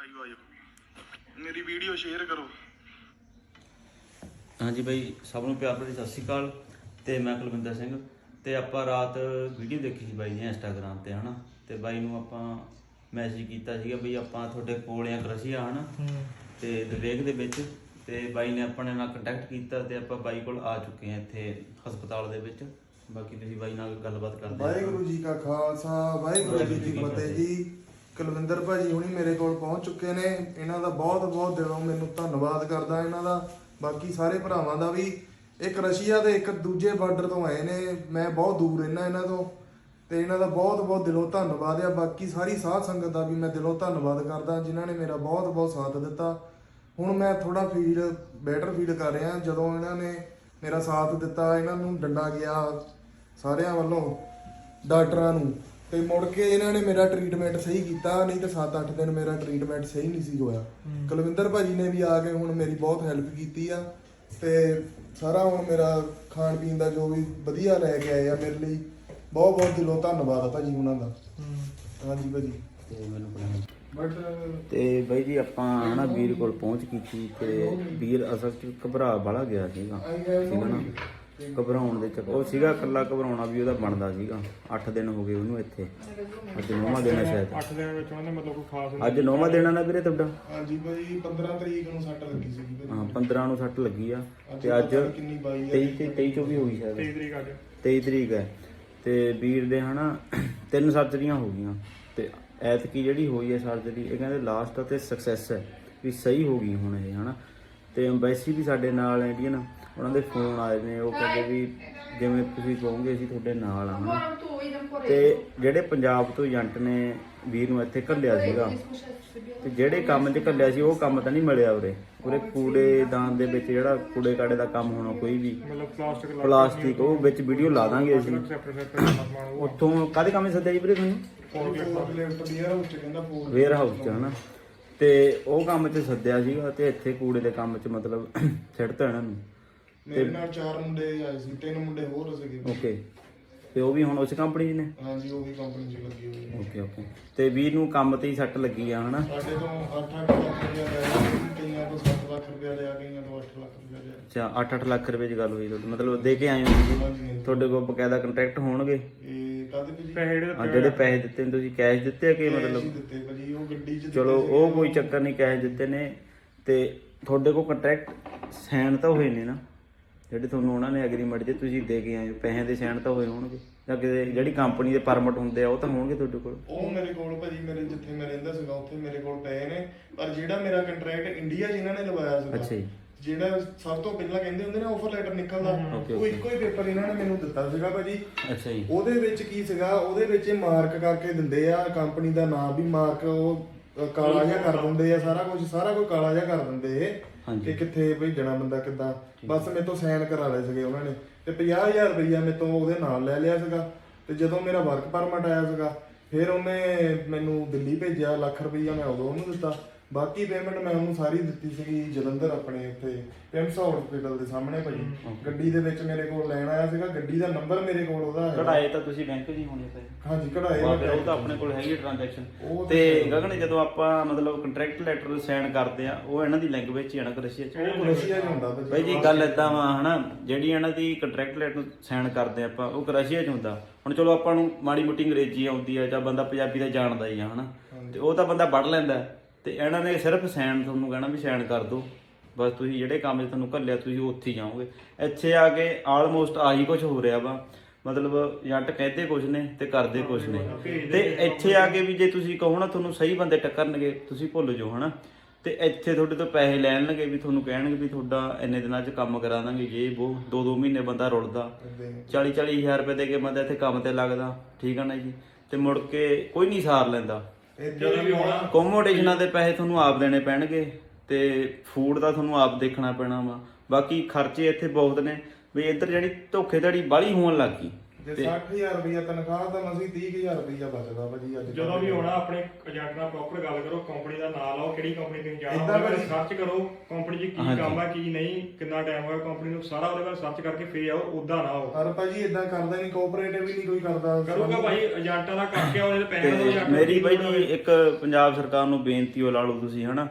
ਆਇਓ ਆਇਓ ਮੇਰੀ ਵੀਡੀਓ ਸ਼ੇਅਰ ਕਰੋ। ਹਾਂਜੀ ਬਾਈ ਸਭ ਨੂੰ ਪਿਆਰ ਭਰੀ ਸਤਿ ਸ਼੍ਰੀ ਅਕਾਲ ਤੇ ਮੈਂ ਕੁਲਵਿੰਦਰ ਸਿੰਘ ਤੇ ਆਪਾਂ ਰਾਤ ਵੀਡੀਓ ਦੇਖੀ ਸੀ ਬਾਈ ਦੀ ਇੰਸਟਾਗ੍ਰam ਤੇ ਹਨਾ? ਤੇ ਬਾਈ ਨੂੰ ਆਪਾਂ ਮੈਸੇਜ ਕੀਤਾ ਸੀਗਾ ਬਈ ਆਪਾਂ ਤੁਹਾਡੇ ਕੋਲ ਆ ਰਸ਼ੀਆ ਹਨਾ? ਤੇ ਵਿਵੇਕ ਦੇ ਵਿੱਚ ਤੇ ਬਾਈ ਨੇ ਆਪਣੇ ਨਾਲ ਕੰਟੈਕਟ ਕੀਤਾ ਤੇ ਆਪਾਂ ਬਾਈ ਕੋਲ ਆ ਚੁੱਕੇ ਹਾਂ ਇੱਥੇ ਹਸਪਤਾਲ ਦੇ ਵਿੱਚ। ਬਾਕੀ ਤੁਸੀਂ ਬਾਈ ਨਾਲ ਗੱਲਬਾਤ ਕਰਦੇ ਹਾਂ ਵਾਹਿਗੁਰੂ ਜੀ ਕਾ ਖਾਲਸਾ ਵਾਹਿਗੁਰੂ ਜੀ ਕੀ ਫਤਿਹ ਜੀ। ਕੁਲਵਿੰਦਰ ਭਾਜੀ ਹੁਣੀ ਮੇਰੇ ਕੋਲ ਪਹੁੰਚ ਚੁੱਕੇ ਨੇ। ਇਹਨਾਂ ਦਾ ਬਹੁਤ ਬਹੁਤ ਦਿਲੋਂ ਮੈਨੂੰ ਧੰਨਵਾਦ ਕਰਦਾ ਇਹਨਾਂ ਦਾ। ਬਾਕੀ ਸਾਰੇ ਭਰਾਵਾਂ ਦਾ ਵੀ ਇੱਕ ਰਸ਼ੀਆ ਦੇ ਇੱਕ ਦੂਜੇ ਬਾਰਡਰ ਤੋਂ ਆਏ ਨੇ। ਮੈਂ ਬਹੁਤ ਦੂਰ ਰਹਿਣਾ ਇਹਨਾਂ ਤੋਂ ਤੇ ਇਹਨਾਂ ਦਾ ਬਹੁਤ ਬਹੁਤ ਦਿਲੋਂ ਧੰਨਵਾਦ ਆ। ਬਾਕੀ ਸਾਰੀ ਸਾਧ ਸੰਗਤ ਦਾ ਵੀ ਮੈਂ ਦਿਲੋਂ ਧੰਨਵਾਦ ਕਰਦਾ ਜਿਨ੍ਹਾਂ ਨੇ ਮੇਰਾ ਬਹੁਤ ਬਹੁਤ ਸਾਥ ਦਿੱਤਾ। ਹੁਣ ਮੈਂ ਥੋੜਾ ਫੀਲ ਬੈਟਰ ਫੀਲ ਕਰ ਰਿਹਾ। ਜਦੋਂ ਇਹਨਾਂ ਨੇ ਮੇਰਾ ਸਾਥ ਦਿੱਤਾ, ਇਹਨਾਂ ਨੂੰ ਡੰਡਾ ਗਿਆ ਸਾਰਿਆਂ ਵੱਲੋਂ, ਡਾਕਟਰਾਂ ਨੂੰ। ਤੇ ਮੁੜ ਕੇ ਇਹਨਾਂ ਨੇ ਮੇਰਾ ਟ੍ਰੀਟਮੈਂਟ ਸਹੀ ਕੀਤਾ ਨਹੀਂ ਤਾਂ 7-8 ਦਿਨ ਮੇਰਾ ਟ੍ਰੀਟਮੈਂਟ ਸਹੀ ਨਹੀਂ ਸੀ ਹੋਇਆ। ਕੁਲਵਿੰਦਰ ਭਾਜੀ ਨੇ ਵੀ ਆ ਕੇ ਹੁਣ ਮੇਰੀ ਬਹੁਤ ਹੈਲਪ ਕੀਤੀ ਆ ਤੇ ਸਾਰਾ ਹੁਣ ਮੇਰਾ ਖਾਣ ਪੀਣ ਦਾ ਜੋ ਵੀ ਵਧੀਆ ਲੈ ਕੇ ਆਏ ਆ ਮੇਰੇ ਲਈ ਬਹੁਤ ਬਹੁਤ ਦਿਲੋਂ ਧੰਨਵਾਦ ਆ ਭਾਜੀ ਉਹਨਾਂ ਦਾ। ਹਾਂਜੀ ਭਾਜੀ। ਤੇ ਮੈਨੂੰ। ਬਟ ਤੇ ਬਾਈ ਜੀ ਆਪਾਂ ਹਨਾ ਵੀਰ ਕੋਲ ਪਹੁੰਚ ਕੀਤੀ ਤੇ ਵੀਰ ਅਸਲ ਚ ਘਬਰਾ ਬੜਾ ਗਿਆ ਸੀਗਾ। ਸੀਗਾ ਨਾ? ਘਬਰਾਉਣ ਦੇ ਚੱਕਰ ਉਹ ਸੀਗਾ ਇਕੱਲਾ ਘਬਰਾਉਣਾ ਵੀ ਉਹਦਾ ਬਣਦਾ ਸੀਗਾ। 8 ਦਿਨ ਹੋ ਗਏ ਉਹਨੂੰ ਇੱਥੇ। ਅੱਜ ਨੌਵਾਂ ਦਿਨ ਸ਼ਾਇਦ। 8 ਦਿਨ ਵਿੱਚ ਉਹਨੇ ਮਤਲਬ ਕੋਈ ਖਾਸ ਅੱਜ ਨੌਵਾਂ ਦਿਨ ਆ ਨਾ ਵੀਰੇ ਤੁਹਾਡਾ? ਹਾਂਜੀ ਭਾਜੀ 15 ਤਰੀਕ ਨੂੰ ਸੱਟ ਲੱਗੀ ਸੀ ਹਾਂ 15 ਨੂੰ ਸੱਟ ਲੱਗੀ ਆ। ਤੇ ਅੱਜ ਪਤਾ ਨੀ ਕਿੰਨੀ ਬਾਈ ਆ। 23 ਤੇ 23 ਚੋਂ ਵੀ ਹੋ ਗਈ ਸ਼ਾਇਦ। 23 ਤਰੀਕ ਅੱਜ। 23 ਤਰੀਕ ਹੈ ਤੇ ਵੀਰ ਦੇ ਹਨਾ ਤਿੰਨ ਸਰਜਰੀਆਂ ਹੋ ਗਈਆਂ। ਤੇ ਐਤਕੀ ਜਿਹੜੀ ਹੋਈ ਹੈ ਸਰਜਰੀ ਇਹ ਕਹਿੰਦੇ ਲਾਸਟ ਤੇ ਸਕਸੈਸ ਹੈ ਵੀ ਸਹੀ ਹੋ ਗਈ ਹੁਣ ਇਹ ਹਨਾ। ਤੇ ਐਮਬੈਸੀ ਵੀ ਸਾਡੇ ਨਾਲ ਇੰਡੀਅਨ। ਉਹਨਾਂ ਦੇ ਫੋਨ ਆਏ ਨੇ ਉਹ ਕਹਿੰਦੇ ਵੀ ਜਿਵੇਂ ਤੁਸੀਂ ਕਹੋਗੇ ਅਸੀਂ ਤੁਹਾਡੇ ਨਾਲ ਆ ਹਨਾ। ਤੇ ਜਿਹੜੇ ਪੰਜਾਬ ਤੋਂ ਏਜੰਟ ਨੇ ਵੀਰ ਨੂੰ ਇੱਥੇ ਘੱਲਿਆ ਸੀਗਾ ਤੇ ਜਿਹੜੇ ਕੰਮ 'ਚ ਘੱਲਿਆ ਸੀ ਉਹ ਕੰਮ ਤਾਂ ਨਹੀਂ ਮਿਲਿਆ ਉਰੇ। ਉਰੇ ਕੂੜੇ ਦਾਨ ਦੇ ਵਿੱਚ ਜਿਹੜਾ ਕੂੜੇ ਕਾੜੇ ਦਾ ਕੰਮ ਹੋਣਾ ਕੋਈ ਵੀ ਮਤਲਬ ਪਲਾਸਟਿਕ ਉਹ ਵਿੱਚ ਵੀਡੀਓ ਲਾ ਦਾਂਗੇ ਅਸੀਂ। ਉੱਥੋਂ ਕਾਹਦੇ ਕੰਮ 'ਚ ਸੱਦਿਆ ਜੀ ਵੀਰੇ ਤੁਹਾਨੂੰ? ਵੇਅਰ ਹਾਊਸ 'ਚ ਹਨਾ। ਤੇ ਉਹ ਕੰਮ 'ਚ ਸੱਦਿਆ ਸੀਗਾ ਤੇ ਇੱਥੇ ਕੂੜੇ ਦੇ ਕੰਮ 'ਚ ਮਤਲਬ ਛੱਡਤਾ ਇਹਨਾਂ ਨੂੰ। ਮੇਰੇ ਨਾਲ ਚਾਰ ਮੁੰਡੇ ਆਏ ਸੀ ਤਿੰਨ ਮੁੰਡੇ ਹੋਰ ਸੀਗੇ। ਓਕੇ ਤੇ ਉਹ ਵੀ ਹੁਣ ਉਸ ਕੰਪਨੀ 'ਚ ਨੇ? ਹਾਂਜੀ ਉਹ ਵੀ ਕੰਪਨੀ 'ਚ ਲੱਗੀ ਹੋਈ ਹੈ ਓਕੇ ਓਕੇ ਤੇ ਵੀਰ ਨੂੰ ਕੰਮ ਤੇ ਹੀ ਸੱਟ ਲੱਗੀ ਆ ਹਨਾ? ਸਾਡੇ ਤੋਂ 8-8 ਲੱਖ ਰੁਪਇਆ ਲਿਆ ਕਈਆਂ ਤੋਂ 7 ਲੱਖ ਰੁਪਇਆ ਲਿਆ ਕਈਆਂ ਤੋਂ 8 ਲੱਖ ਰੁਪਇਆ ਲਿਆ। ਅੱਛਾ 8-8 ਲੱਖ ਰੁਪਏ 'ਚ ਗੱਲ ਹੋਈ ਤੁਹਾਡੀ ਮਤਲਬ ਦੇ ਕੇ ਆਏ ਹੋ ਤੁਸੀਂ? ਹਾਂਜੀ ਹਾਂਜੀ। ਤੁਹਾਡੇ ਕੋਲ ਬਕਾਇਦਾ ਕੰਟਰੈਕਟ ਹੋਣਗੇ? ਇਹ ਕਾਦੇ ਭਾਜੀ? ਪੈਸੇ ਜਿਹੜੇ ਆ ਜਿਹੜੇ ਪੈਸੇ ਦਿੱਤੇ ਨੇ ਤੁਸੀਂ ਕੈਸ਼ ਦਿੱਤੇ ਆ ਕਿ ਮਤਲਬ? ਦਿੱਤੇ ਭਾਜੀ ਉਹ ਗੱਡੀ 'ਚ ਚਲੋ ਦਿੱਤੇ ਉਹ ਸੀਗੇ। ਕੋਈ ਚੱਕਰ ਨਹੀਂ ਕੈਸ਼ ਦਿੱਤੇ ਨੇ। ਤੇ ਤੁਹਾਡੇ ਕੋਲ ਕੰਟਰੈਕਟ ਸਾਈਨ ਤਾਂ ਹੋਏ ਨੇ ਨਾ? ਜਿਹੜੇ ਤੁਹਾਨੂੰ ਉਹਨਾਂ ਨੇ ਐਗਰੀਮੈਂਟ ਜੇ ਤੁਸੀਂ ਦੇ ਕੇ ਆਏ ਹੋ ਪੈਸੇ ਦੇ ਸਾਈਨ ਤਾਂ ਹੋਏ ਹੋਣਗੇ। ਜਾਂ ਕਿਤੇ ਜਿਹੜੀ ਕੰਪਨੀ ਦੇ ਪਰਮਿਟ ਹੁੰਦੇ ਆ ਉਹ ਤਾਂ ਹੋਣਗੇ ਤੁਹਾਡੇ ਕੋਲ? ਉਹ ਮੇਰੇ ਕੋਲ ਭਾਜੀ ਮੇਰੇ ਜਿੱਥੇ ਮੈਂ ਰਹਿੰਦਾ ਸੀਗਾ ਉੱਥੇ ਮੇਰੇ ਕੋਲ ਪਏ ਨੇ। ਪਰ ਜਿਹੜਾ ਮੇਰਾ ਕੰਟਰੈਕਟ ਇੰਡੀਆ 'ਚ ਇਹਨਾਂ ਨੇ ਲਵਾਇਆ ਸੀਗਾ ਅੱਛਾ ਜੀ। ਜਿਹੜਾ ਸਭ ਤੋਂ ਪਹਿਲਾਂ ਕਹਿੰਦੇ ਹੁੰਦੇ ਨੇ ਆਫਰ ਲੈਟਰ ਨਿਕਲਦਾ। Okay, ਉਹ ਇੱਕੋ ਹੀ ਪੇਪਰ ਇਹਨਾਂ ਨੇ ਮੈਨੂੰ ਦਿੱਤਾ ਸੀਗਾ ਭਾਜੀ। ਅੱਛਾ ਜੀ। ਉਹਦੇ ਵਿੱਚ ਕੀ ਸੀਗਾ ਉਹਦੇ ਵਿੱਚ ਮਾਰਕ ਕਰਕੇ ਦਿੰਦੇ ਆ ਕੰਪਨੀ ਦਾ ਨਾਮ ਵੀ ਮਾਰਕ ਉਹ ਕਾਲਾ ਜਿਹਾ ਕਰ ਦਿੰਦੇ ਆ ਸਾਰਾ ਕੁਝ ਸਾਰਾ ਕੁਝ ਕਾਲਾ ਜਿਹਾ ਕਰ ਦਿੰਦੇ। ਕਿ ਕਿੱਥੇ ਭੇਜਣਾ ਬੰਦਾ ਕਿੱਦਾਂ। ਬਸ ਮੇਰੇ ਤੋਂ ਸਾਈਨ ਕਰਾ ਲਏ ਸੀਗੇ ਉਹਨਾਂ ਨੇ। ਤੇ 50000 ਰੁਪਈਆ ਮੇਰੇ ਤੋਂ ਉਹਦੇ ਨਾਲ ਲੈ ਲਿਆ ਸੀਗਾ। ਤੇ ਜਦੋਂ ਮੇਰਾ ਵਰਕ ਪਰਮਿਟ ਆਇਆ ਸੀਗਾ ਫਿਰ ਉਹਨੇ ਮੈਨੂੰ ਦਿੱਲੀ ਭੇਜਿਆ ਲੱਖ ਰੁਪਈਆ ਮੈਂ ਉਦੋਂ ਉਹਨੂੰ ਦਿੱਤਾ। ਬਾਕੀ ਪੇਮੈਂਟ ਮੈਂ ਉਹਨੂੰ ਸਾਰੀ ਦਿੱਤੀ ਸੀਗੀ ਜਲੰਧਰ ਆਪਣੇ ਉੱਥੇ ਪਿੰਸ ਹਸਪੀਟਲ ਦੇ ਸਾਹਮਣੇ ਭਾਜੀ। ਗੱਡੀ ਦੇ ਵਿੱਚ ਮੇਰੇ ਕੋਲ ਲੈਣ ਆਇਆ ਸੀਗਾ ਗੱਡੀ ਦਾ ਨੰਬਰ ਮੇਰੇ ਕੋਲ ਉਹਦਾ ਹੈ ਕਢਾਏ ਤਾਂ ਤੁਸੀਂ ਬੈਂਕ ਜੀ ਹੋਣੇ ਪਏ ਹਾਂਜੀ ਕਢਾਏ ਵਾਹ ਮੈਂ ਫਿਰ ਉਹ ਤਾਂ ਆਪਣੇ ਕੋਲ ਹੈਗੀ ਟ੍ਰਾਂਜੈਕਸ਼ਨ ਉਹ ਤਾਂ ਗਗਨ ਜਦੋਂ ਆਪਾਂ ਮਤਲਬ ਕੰਟਰੈਕਟ ਲੈਟਰ ਸਾਈਨ ਕਰਦੇ ਆ ਉਹ ਇਹਨਾਂ ਦੀ ਲੈਂਗੁਏਜ ਚ ਹੀ ਆ ਨਾ ਰਸ਼ੀਆ ਚ? ਉਹ ਰਸ਼ੀਆ 'ਚ ਹੁੰਦਾ ਭਾਜੀ। ਬਾਈ ਜੀ ਗੱਲ ਇਦਾਂ ਵਾ ਹਨਾ? ਜਿਹੜੀ ਇਹਨਾਂ ਦੀ ਕੰਟਰੈਕਟ ਲੈਟਰ ਸਾਈਨ ਕਰਦੇ ਆਪਾਂ ਉਹ ਕਰਸ਼ੀਆ ਚ ਹੁੰਦਾ। ਹੁਣ ਚਲੋ ਆਪਾਂ ਨੂੰ ਮਾੜੀ ਮੋਟੀ ਅੰਗਰੇਜ਼ੀ ਆਉਂਦੀ ਆ ਜਾਂ ਬੰਦਾ ਪੰਜਾਬੀ ਦਾ ਜਾਣਦਾ ਹੀ ਆ ਹਨਾ? ਤੇ ਉਹ ਤਾਂ ਬੰਦਾ ਪੜ੍ਹ ਲੈਂਦਾ। ਹੈ। ਤੇ ਇਹਨਾਂ ਨੇ ਸਿਰਫ ਸਾਈਨ ਤੁਹਾਨੂੰ ਕਹਿਣਾ ਵੀ ਸਾਈਨ ਕਰ ਦਿਓ। ਬਸ ਤੁਸੀਂ ਜਿਹੜੇ ਕੰਮ 'ਚ ਤੁਹਾਨੂੰ ਘੱਲਿਆ, ਤੁਸੀਂ ਉੱਥੇ ਹੀ ਜਾਓਗੇ। ਇੱਥੇ ਆ ਕੇ ਆਲਮੋਸਟ ਆਹੀ ਕੁਝ ਹੋ ਰਿਹਾ ਵਾ। ਮਤਲਬ ਜੱਟ ਕਹਿੰਦੇ ਕੁਝ ਨੇ ਤੇ ਕਰਦੇ ਕੁਝ ਨੇ। ਤੇ ਇੱਥੇ ਆ ਕੇ ਵੀ ਜੇ ਤੁਸੀਂ ਕਹੋ ਨਾ, ਤੁਹਾਨੂੰ ਸਹੀ ਬੰਦੇ ਟੱਕਰਨਗੇ, ਤੁਸੀਂ ਭੁੱਲ ਜਾਓ, ਹਨਾ। ਤੇ ਇੱਥੇ ਤੁਹਾਡੇ ਤੋਂ ਪੈਸੇ ਲੈਣਗੇ ਵੀ ਤੁਹਾਨੂੰ ਕਹਿਣਗੇ ਵੀ ਤੁਹਾਡਾ ਇੰਨੇ ਦਿਨਾਂ 'ਚ ਕੰਮ ਕਰਾ ਦਾਂਗੇ, ਜੇ ਉਹ ਦੋ ਦੋ ਮਹੀਨੇ ਬੰਦਾ ਰੁਲਦਾ। 40 40 ਹਜ਼ਾਰ ਰੁਪਏ ਦੇ ਕੇ ਬੰਦਾ ਇੱਥੇ ਕੰਮ ਤੇ ਲੱਗਦਾ, ਠੀਕ ਆ ਨਾ ਜੀ? ਤੇ ਮੁੜ ਕੇ ਕੋਈ ਨਹੀਂ ਸਾਰ ਲੈਂਦਾ। ਇੱਧਰ ਵੀ ਹੋਣਾ ਕੋਮੋਡੇਸ਼ਨਾਂ ਦੇ ਪੈਸੇ ਤੁਹਾਨੂੰ ਆਪ ਦੇਣੇ ਪੈਣਗੇ ਤੇ ਫੂਡ ਦਾ ਤੁਹਾਨੂੰ ਆਪ ਦੇਖਣਾ ਪੈਣਾ ਵਾ। ਬਾਕੀ ਖਰਚੇ ਇੱਥੇ ਬਹੁਤ ਨੇ। ਵੀ ਇੱਧਰ ਜਿਹੜੀ ਧੋਖੇਧੜੀ ਬਾਹਲੀ ਹੋਣ ਲੱਗ ਗਈ। ਜੇ ਤੇ- 60000 ਰੁਪਇਆ ਤਨਖਾਹ ਤਾਂ ਮਸੀਂ 30000 ਰੁਪਇਆ ਬਚਦਾ ਭਾਜੀ ਅੱਜ ਜਦੋਂ ਵੀ ਹੋਣਾ ਆਪਣੇ ਏਜੰਟ ਨਾਲ ਪ੍ਰੋਪਰ ਗੱਲ ਕਰੋ ਕੰਪਨੀ ਦਾ ਨਾਮ ਲਾਓ ਕਿਹੜੀ ਕੰਪਨੀ ਤੁਸੀਂ ਜਾਣਾ ਉਹਦੇ ਬਾਰੇ ਸਰਚ ਕਰੋ ਕੰਪਨੀ 'ਚ ਕੀ। ਕੰਮ ਆ ਕੀ ਨਹੀਂ ਕਿੰਨਾ ਟਾਈਮ ਹੋਇਆ ਕੰਪਨੀ ਨੂੰ ਸਾਰਾ ਉਹਦੇ ਬਾਰੇ ਸਰਚ ਕਰਕੇ ਫੇਰ ਆਓ ਉਦਾਂ ਨਾ ਆਓ। ਪਰ ਭਾਜੀ ਇਦਾਂ ਕਰਦਾ ਨਹੀਂ ਕੋਆਪਰੇਟਿਵ ਵੀ ਨਹੀਂ ਕੋਈ ਕਰਦਾ। ਕਰੂਗਾ ਭਾਈ ਏਜੰਟਾਂ ਦਾ ਕਰਕੇ ਆਓ ਇਹਦੇ ਪੈਸੇ ਦੋ ਏਜੰਟ ਮੇਰੀ ਜੀ ਇੱਕ ਪੰਜਾਬ ਸਰਕਾਰ ਨੂੰ ਬੇਨਤੀ ਉਹ ਲਾ ਲਓ ਤੁਸੀਂ ਹਨਾ?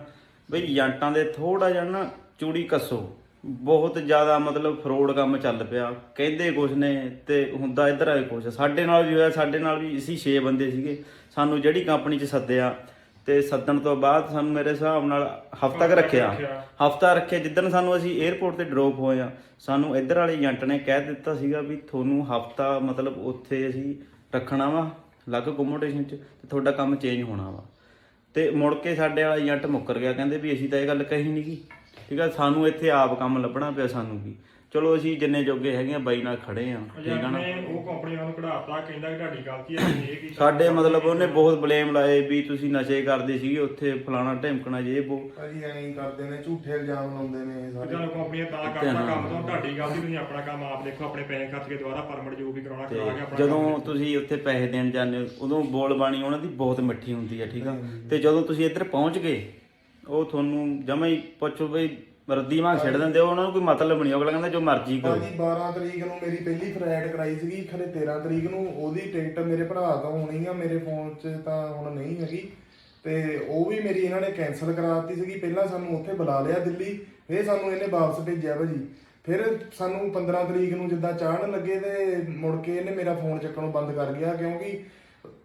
ਬਈ ਏਜੰਟਾਂ ਦੇ ਥੋੜਾ ਜਿਹਾ ਨਾ ਚੂੜੀ ਕੱਸੋ। ਬਹੁਤ ਜ਼ਿਆਦਾ ਮਤਲਬ ਫਰੋਡ ਕੰਮ ਚੱਲ ਪਿਆ। ਕਹਿੰਦੇ ਕੁਛ ਨੇ ਤੇ ਹੁੰਦਾ ਇੱਧਰ ਆਏ ਕੁਛ। ਸਾਡੇ ਨਾਲ ਵੀ ਹੋਇਆ ਸਾਡੇ ਨਾਲ ਵੀ ਅਸੀਂ 6 ਬੰਦੇ ਸੀਗੇ। ਸਾਨੂੰ ਜਿਹੜੀ ਕੰਪਨੀ 'ਚ ਸੱਦਿਆ ਤੇ ਸੱਦਣ ਤੋਂ ਬਾਅਦ ਸਾਨੂੰ ਮੇਰੇ ਹਿਸਾਬ ਨਾਲ ਹਫ਼ਤਾ ਕੁ ਰੱਖਿਆ। ਹਫ਼ਤਾ ਰੱਖਿਆ। ਜਿੱਦਣ ਸਾਨੂੰ ਅਸੀਂ 에ਅਰਪੋਰਟ ਤੇ ਡ੍ਰੌਪ ਹੋਏ ਆ ਸਾਨੂੰ ਇੱਧਰ ਵਾਲੇ ਏਜੰਟ ਨੇ ਕਹਿ ਦਿੱਤਾ ਸੀਗਾ ਵੀ ਤੁਹਾਨੂੰ ਹਫ਼ਤਾ ਮਤਲਬ ਉੱਥੇ ਅਸੀਂ ਰੱਖਣਾ ਵਾ ਅਲੱਗ ਅਕੋਮੋਡੇਸ਼ਨ 'ਚ ਤੇ ਤੁਹਾਡਾ ਕੰਮ ਚੇਂਜ ਹੋਣਾ ਵਾ। ਤੇ ਮੁੜ ਕੇ ਸਾਡੇ ਵਾਲਾ ਏਜੰਟ ਮੁੱਕਰ ਗਿਆ ਕਹਿੰਦੇ ਵੀ ਅਸੀਂ ਤਾਂ ਇਹ ਗੱਲ ਕਹੀ ਨਹੀਂ ਗੀ ਠੀਕ ਆ ਸਾਨੂੰ ਇੱਥੇ ਆਪ ਕੰਮ ਲੱਭਣਾ ਪਿਆ ਸਾਨੂੰ ਕੀ ਚਲੋ ਅਸੀਂ ਜਿੰਨੇ ਜੋਗੇ ਹੈਗੇ ਆ ਬਾਈ ਨਾਲ ਖੜੇ ਆ ਠੀਕ ਆ ਨਾ? ਉਹ ਕੰਪਨੀ ਨੂੰ ਕਢਾਤਾ ਕਹਿੰਦਾ ਕਿ ਤੁਹਾਡੀ ਗਲਤੀ ਹੈ ਤੁਸੀਂ ਇਹ ਕੀਤਾ ਸਾਡੇ ਮਤਲਬ ਉਹਨੇ ਬਹੁਤ ਬਲੇਮ ਲਾਏ ਵੀ ਤੁਸੀਂ ਨਸ਼ੇ ਕਰਦੇ ਸੀਗੇ ਉੱਥੇ ਫਲਾਣਾ ਢਿਮਕਣਾ ਜੇ ਉਹ ਭਾਜੀ ਐਂ ਕਰਦੇ ਨੇ ਝੂਠੇ ਇਲਜ਼ਾਮ ਲਾਉਂਦੇ ਨੇ ਇਹ ਸਾਰੇ। ਚਲੋ ਕੰਪਨੀਆਂ ਤਾਂ ਕਰਦਾ ਕੰਮ ਤੋਂ ਤੁਹਾਡੀ ਗਲਤੀ ਤੁਸੀਂ ਆਪਣਾ ਕੰਮ ਆਪ ਦੇਖੋ ਆਪਣੇ ਪੈਸੇ ਖਰਚ ਕੇ ਦੁਬਾਰਾ ਪਰਮਿਟ ਜੋ ਵੀ ਕਰਾਉਣਾ ਕਰਾ ਕੇ ਆਪਣਾ ਜਦੋਂ ਤੁਸੀਂ ਉੱਥੇ ਪੈਸੇ ਦੇਣ ਜਾਂਦੇ ਹੋ ਉਦੋਂ ਬੋਲ ਬਾਣੀ ਉਹਨਾਂ ਦੀ ਬਹੁਤ ਮਿੱਠੀ ਹੁੰਦੀ ਹੈ ਠੀਕ ਆ? ਤੇ ਜਦੋਂ ਤੁਸੀਂ ਇੱਧਰ ਪਹੁੰਚ ਗਏ ਉਹ ਤੁਹਾਨੂੰ ਜਮਾ ਹੀ ਪੁੱਛੋ ਬਈ ਰੱਦੀ ਵਾਂਗ ਛੱਡ ਦਿੰਦੇ ਉਹ ਉਹਨਾਂ ਨੂੰ ਕੋਈ ਮਤਲਬ ਨਹੀਂ, ਅਗਲਾ ਕਹਿੰਦਾ ਜੋ ਮਰਜ਼ੀ ਕਰੋ। ਭਾਜੀ 12 ਤਰੀਕ ਨੂੰ ਮੇਰੀ ਪਹਿਲੀ ਫਲਾਈਟ ਕਰਾਈ ਸੀਗੀ, ਖਰੇ 13 ਤਰੀਕ ਨੂੰ ਉਹਦੀ ਟਿਕਟ ਮੇਰੇ ਭਰਾ ਤੋਂ ਹੋਣੀ ਆ, ਮੇਰੇ ਫੋਨ 'ਚ ਤਾਂ ਹੁਣ ਨਹੀਂ ਹੈਗੀ। ਤੇ ਉਹ ਵੀ ਮੇਰੀ ਇਹਨਾਂ ਨੇ ਕੈਨਸਲ ਕਰਾ ਦਿੱਤੀ ਸੀਗੀ, ਪਹਿਲਾਂ ਸਾਨੂੰ ਉੱਥੇ ਬੁਲਾ ਲਿਆ ਦਿੱਲੀ, ਫਿਰ ਸਾਨੂੰ ਇਹਨੇ ਵਾਪਸ ਭੇਜਿਆ ਭਾਜੀ। ਫਿਰ ਸਾਨੂੰ 15 ਤਰੀਕ ਨੂੰ ਜਿੱਦਾਂ ਚਾੜਨ ਲੱਗੇ ਤੇ ਮੁੜ ਕੇ ਇਹਨੇ ਮੇਰਾ ਫੋਨ ਚੱਕਣੋਂ ਬੰਦ ਕਰ ਗਿਆ ਕਿਉਂਕਿ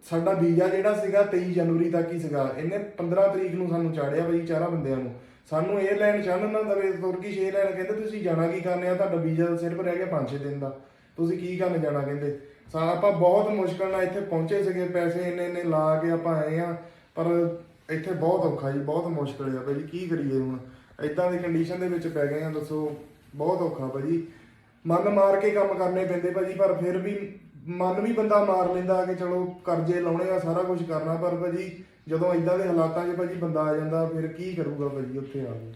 ਸਾਡਾ ਵੀਜ਼ਾ ਜਿਹੜਾ ਸੀਗਾ 23 ਜਨਵਰੀ ਤੱਕ ਹੀ ਸੀਗਾ। ਇਹਨੇ 15 ਤਰੀਕ ਨੂੰ ਸਾਨੂੰ ਚਾੜਿਆ ਬਈ ਚਾਰਾਂ ਬੰਦਿਆਂ ਨੂੰ। ਸਾਨੂੰ 에ਅਰਲਾਈਨ ਚੜਨ ਨਾ ਦਵੇ ਤੁਰਕਿਸ਼ 에ਅਰਲਾਈਨ ਕਹਿੰਦੇ ਤੁਸੀਂ ਜਾਣਾ ਕੀ ਕਰਨੇ ਆ? ਤੁਹਾਡਾ ਵੀਜ਼ਾ ਸਿਰਫ ਰਹਿ ਗਿਆ 5-6 ਦਿਨ ਦਾ। ਤੁਸੀਂ ਕੀ ਕਰਨ ਜਾਣਾ ਕਹਿੰਦੇ? ਸਾ ਆਪਾਂ ਬਹੁਤ ਮੁਸ਼ਕਲ ਨਾਲ ਇੱਥੇ ਪਹੁੰਚੇ ਸੀਗੇ, ਪੈਸੇ ਇੰਨੇ ਇੰਨੇ ਲਾ ਕੇ ਆਪਾਂ ਆਏ ਆ ਪਰ ਇੱਥੇ ਬਹੁਤ ਔਖਾ ਜੀ, ਬਹੁਤ ਮੁਸ਼ਕਲ ਆ ਭਾਜੀ ਕੀ ਕਰੀਏ ਹੁਣ? ਇਦਾਂ ਦੀ ਕੰਡੀਸ਼ਨ ਦੇ ਵਿੱਚ ਪੈ ਗਏ ਆ ਦੱਸੋ। ਬਹੁਤ ਔਖਾ ਭਾਜੀ। ਮਨ ਮਾਰ ਕੇ ਕੰਮ ਕਰਨੇ ਪੈਂਦੇ ਭਾਜੀ, ਪਰ ਫਿਰ ਵੀ ਮਨ ਵੀ ਬੰਦਾ ਮਾਰ ਲੈਂਦਾ ਕਿ ਚਲੋ ਕਰਜ਼ੇ ਲਾਉਣੇ ਆ ਸਾਰਾ ਕੁਝ ਕਰਨਾ ਪਰ ਭਾਜੀ ਜਦੋਂ ਇਦਾਂ ਦੇ ਹਾਲਾਤਾਂ 'ਚ ਭਾਜੀ ਬੰਦਾ ਆ ਜਾਂਦਾ ਫਿਰ ਕੀ ਕਰੂਗਾ ਭਾਜੀ ਉੱਥੇ ਆ ਕੇ?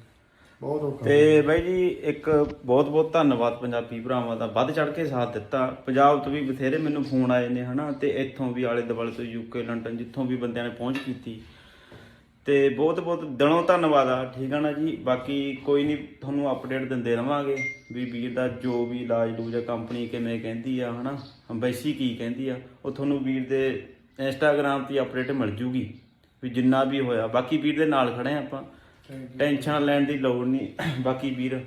ਬਹੁਤ ਔਖਾ ਤੇ ਬਾਈ ਜੀ ਇੱਕ ਬਹੁਤ ਬਹੁਤ ਧੰਨਵਾਦ ਪੰਜਾਬੀ ਭਰਾਵਾਂ ਦਾ। ਵੱਧ ਚੜ ਕੇ ਸਾਥ ਦਿੱਤਾ। ਪੰਜਾਬ ਤੋਂ ਵੀ ਬਥੇਰੇ ਮੈਨੂੰ ਫੋਨ ਆਏ ਨੇ ਹਨਾ? ਤੇ ਇੱਥੋਂ ਵੀ ਆਲੇ ਦੁਆਲੇ ਤੋਂ ਯੂਕੇ ਲੰਡਨ ਜਿੱਥੋਂ ਵੀ ਬੰਦਿਆਂ ਨੇ ਪਹੁੰਚ ਕੀਤੀ। ਤੇ ਬਹੁਤ ਬਹੁਤ ਦਿਲੋਂ ਧੰਨਵਾਦ ਆ ਠੀਕ ਆ ਨਾ ਜੀ? ਬਾਕੀ ਕੋਈ ਨਹੀਂ ਤੁਹਾਨੂੰ ਅਪਡੇਟ ਦਿੰਦੇ ਰਵਾਂਗੇ ਵੀ ਵੀਰ ਦਾ ਜੋ ਵੀ ਇਲਾਜ ਲੂਜ ਆ ਕੰਪਨੀ ਕਿਵੇਂ ਕਹਿੰਦੀ ਆ ਹਨਾ? ਅੰਬੈਸੀ ਕੀ ਕਹਿੰਦੀ ਆ ਉਹ ਤੁਹਾਨੂੰ ਵੀਰ ਦੇ ਇੰਸਟਾਗ੍ਰam ਤੇ ਅਪਡੇਟ ਮਿਲ ਜੂਗੀ ਵੀ ਜਿੰਨਾ ਵੀ ਹੋਇਆ। ਬਾਕੀ ਵੀਰ ਦੇ ਨਾਲ ਖੜੇ ਆ ਆਪਾਂ ਟੈਨਸ਼ਨ ਲੈਣ ਦੀ ਲੋੜ ਨਹੀਂ। ਬਾਕੀ ਵੀਰ।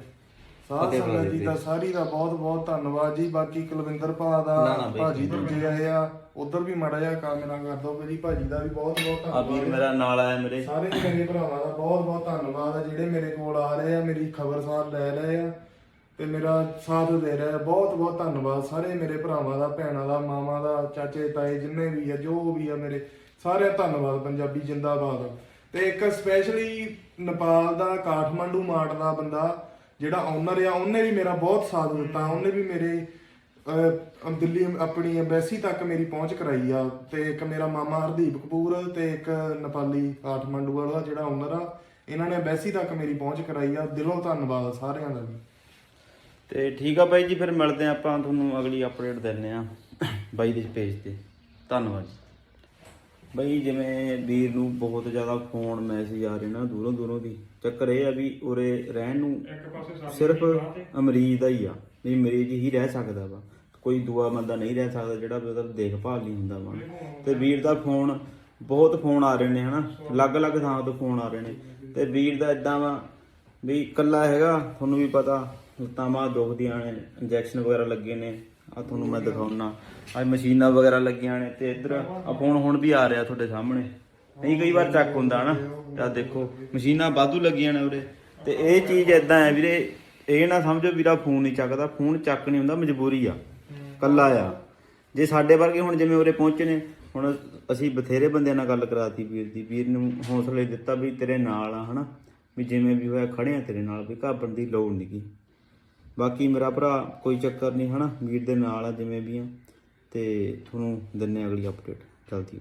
ਸਾਧ ਸੰਗਤ ਜੀ ਦਾ ਸਾਰੀ ਦਾ ਬਹੁਤ ਬਹੁਤ ਧੰਨਵਾਦ ਜੀ। ਬਾਕੀ ਕੁਲਵਿੰਦਰ ਭਾ ਦਾ। ਭਾਜੀ ਦੂਜੇ ਆਏ ਆ। ਉਧਰ ਵੀ ਮਾੜਾ ਜਿਹਾ ਕਾਮਨਾ ਕਰ ਦੋ ਭਾਜੀ ਭਾਜੀ ਦਾ ਵੀ ਬਹੁਤ ਬਹੁਤ ਆ ਵੀਰ ਧੰਨਵਾਦ ਮੇਰਾ ਨਾਲ ਆਇਆ ਮੇਰੇ। ਸਾਰੇ ਮੇਰੇ ਭਰਾਵਾਂ ਦਾ ਬਹੁਤ ਬਹੁਤ ਧੰਨਵਾਦ ਆ ਜਿਹੜੇ ਮੇਰੇ ਕੋਲ ਆ ਰਹੇ ਆ ਮੇਰੀ ਖਬਰਸਾਰ ਲੈ ਰਹੇ ਆ ਤੇ ਮੇਰਾ ਸਾਥ ਦੇ ਰਹੇ ਆ। ਬਹੁਤ ਬਹੁਤ ਧੰਨਵਾਦ ਸਾਰੇ ਮੇਰੇ ਭਰਾਵਾਂ ਦਾ ਭੈਣਾਂ ਦਾ ਮਾਵਾਂ ਦਾ ਚਾਚੇ ਤਾਏ ਜਿੰਨੇ ਵੀ ਆ ਜੋ ਵੀ ਆ ਮੇਰੇ ਸਾਰੇ ਧੰਨਵਾਦ ਪੰਜਾਬੀ ਜਿੰਦਾਬਾਦ। ਤੇ ਇੱਕ ਸਪੈਸ਼ਲੀ ਨੇਪਾਲ ਦਾ ਕਾਠਮੰਡੂ ਮਾਰਟ ਦਾ ਬੰਦਾ ਜਿਹੜਾ ਓਨਰ ਆ ਉਹਨੇ ਵੀ ਮੇਰਾ ਬਹੁਤ ਸਾਥ ਦਿੱਤਾ। ਉਹਨੇ ਵੀ ਮੇਰੇ ਅਹ, ਦਿੱਲੀ ਆਪਣੀ ਐਮਬੈਸੀ ਤੱਕ ਮੇਰੀ ਪਹੁੰਚ ਕਰਾਈ ਆ ਤੇ ਇੱਕ ਮੇਰਾ ਮਾਮਾ ਹਰਦੀਪ ਕਪੂਰ ਤੇ ਇੱਕ ਨੇਪਾਲੀ ਕਾਠਮੰਡੂ ਵਾਲਾ ਜਿਹੜਾ ਓਨਰ ਆ ਇਹਨਾਂ ਨੇ ਐਮਬੈਸੀ ਤੱਕ ਮੇਰੀ ਪਹੁੰਚ ਕਰਾਈ ਆ। ਦਿਲੋਂ ਧੰਨਵਾਦ ਸਾਰਿਆਂ ਦਾ ਜੀ। ਤੇ ਠੀਕ ਆ ਬਾਈ ਜੀ ਫਿਰ ਮਿਲਦੇ ਆ ਆਪਾਂ ਤੁਹਾਨੂੰ ਅਗਲੀ ਅਪਡੇਟ ਦਿੰਨੇ ਆ ਬਾਈ ਦੇ ਪੇਜ ਤੇ। ਧੰਨਵਾਦ ਜੀ। ਬਾਈ ਜਿਵੇਂ ਵੀਰ ਨੂੰ ਬਹੁਤ ਜ਼ਿਆਦਾ ਫੋਨ ਮੈਸੇਜ ਆ ਰਹੇ ਨਾ ਦੂਰੋਂ ਦੂਰੋਂ ਦੀ ਚੱਕਰ ਇਹ ਆ ਵੀ ਉਰੇ ਰਹਿਣ ਨੂੰ ਸਿਰਫ ਦੁਕਾਨ ਤੇ। ਮਰੀਜ਼ ਦਾ ਹੀ ਆ। ਵੀ ਮਰੀਜ਼ ਹੀ ਰਹਿ ਸਕਦਾ ਵਾ। ਕੋਈ ਦੂਆ ਬੰਦਾ ਨਹੀਂ ਰਹਿ ਸਕਦਾ ਜਿਹੜਾ ਵੀ ਉਹਦਾ ਦੇਖਭਾਲ ਨਹੀਂ ਹੁੰਦਾ ਵਾ। ਤੇ ਵੀਰ ਦਾ ਫੋਨ, ਬਹੁਤ ਫੋਨ ਆ ਰਹੇ ਨੇ, ਹਨਾ? ਅਲੱਗ-ਅਲੱਗ ਥਾਂ ਤੋਂ ਫੋਨ ਆ ਰਹੇ ਨੇ। ਤੇ ਵੀਰ ਦਾ ਇਦਾਂ ਵਾ ਵੀ ਇਕੱਲਾ ਹੈਗਾ, ਤੁਹਾਨੂੰ ਵੀ ਪਤਾ, ਲੱਤਾਂ ਦੁਖਦੀਆਂ ਨੇ, ਇੰਜੈਕਸ਼ਨ ਵਗੈਰਾ ਲੱਗੇ ਨੇ। ਆ ਤੁਹਾਨੂੰ ਮੈਂ ਦਿਖਾਉਣਾ ਆ ਮਸ਼ੀਨਾਂ ਵਗੈਰਾ ਲੱਗੀਆਂ ਨੇ ਤੇ ਇੱਧਰ ਆ ਫੋਨ ਹੁਣ ਵੀ ਆ ਰਿਹਾ ਤੁਹਾਡੇ ਸਾਹਮਣੇ। ਨਹੀਂ, ਕਈ ਵਾਰ ਚੱਕ ਹੁੰਦਾ ਨਾ ਤਾਂ ਦੇਖੋ, ਮਸ਼ੀਨਾਂ ਵਾਧੂ ਲੱਗੀਆਂ ਨੇ ਉਰੇ। ਤੇ ਇਹ ਚੀਜ਼ ਇਦਾਂ ਹੈ ਵੀਰੇ ਇਹ ਨਾ ਸਮਝੋ ਵੀਰਾ ਫੋਨ ਨਹੀਂ ਚੱਕਦਾ, ਫੋਨ ਚੱਕ ਨਹੀਂ ਹੁੰਦਾ, ਮਜਬੂਰੀ ਆ, ਕੱਲਾ ਆ। ਜੇ ਸਾਡੇ ਵਰਗੇ ਹੁਣ ਜਿਵੇਂ ਉਰੇ ਪਹੁੰਚੇ ਨੇ, ਹੁਣ ਅਸੀਂ ਬਥੇਰੇ ਬੰਦਿਆਂ ਨਾਲ ਗੱਲ ਕਰਾਤੀ ਵੀਰ ਦੀ, ਵੀਰ ਨੂੰ ਹੌਸਲੇ ਦਿੱਤਾ ਵੀ ਤੇਰੇ ਨਾਲ ਆ, ਹਨਾ? ਵੀ ਜਿਵੇਂ ਵੀ ਹੋਇਆ ਖੜੇ ਆ ਤੇਰੇ ਨਾਲ, ਵੀ ਘਾਬਰਨ ਦੀ ਲੋੜ ਨਹੀਂ ਨਹੀਂਗੀ ਬਾਕੀ ਮੇਰਾ ਭਰਾ ਕੋਈ ਚੱਕਰ ਨਹੀਂ ਹਨਾ? ਵੀਰ ਦੇ ਨਾਲ ਆ ਜਿਵੇਂ ਵੀ ਆ, ਤੇ ਤੁਹਾਨੂੰ ਦਿੰਨੇ ਅਗਲੀ ਅਪਡੇਟ ਚਲਦੀ